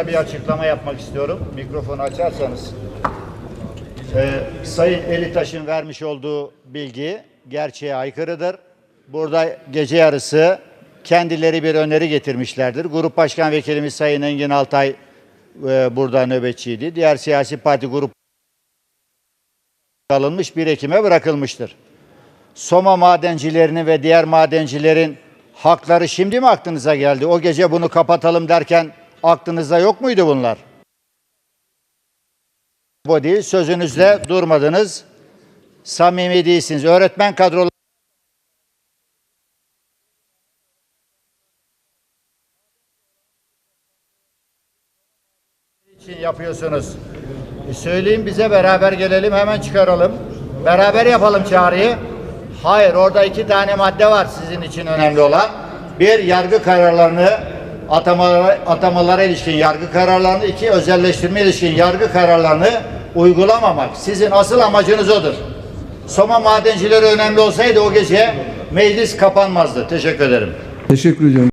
kısa bir açıklama yapmak istiyorum. Mikrofonu açarsanız. Ee, Sayın Elitaş'ın vermiş olduğu bilgi gerçeğe aykırıdır. Burada gece yarısı kendileri bir öneri getirmişlerdir. Grup Başkan Vekilimiz Sayın Engin Altay e, burada nöbetçiydi. Diğer siyasi parti grup alınmış 1 Ekim'e bırakılmıştır. Soma madencilerinin ve diğer madencilerin hakları şimdi mi aklınıza geldi? O gece bunu kapatalım derken aklınızda yok muydu bunlar? Bu değil, sözünüzde durmadınız. Samimi değilsiniz. Öğretmen kadroları için yapıyorsunuz. E söyleyin bize beraber gelelim hemen çıkaralım. Beraber yapalım çağrıyı. Hayır orada iki tane madde var sizin için önemli olan. Bir yargı kararlarını atamalara, atamalara ilişkin yargı kararlarını, iki özelleştirme ilişkin yargı kararlarını uygulamamak. Sizin asıl amacınız odur. Soma madencileri önemli olsaydı o gece meclis kapanmazdı. Teşekkür ederim. Teşekkür ediyorum.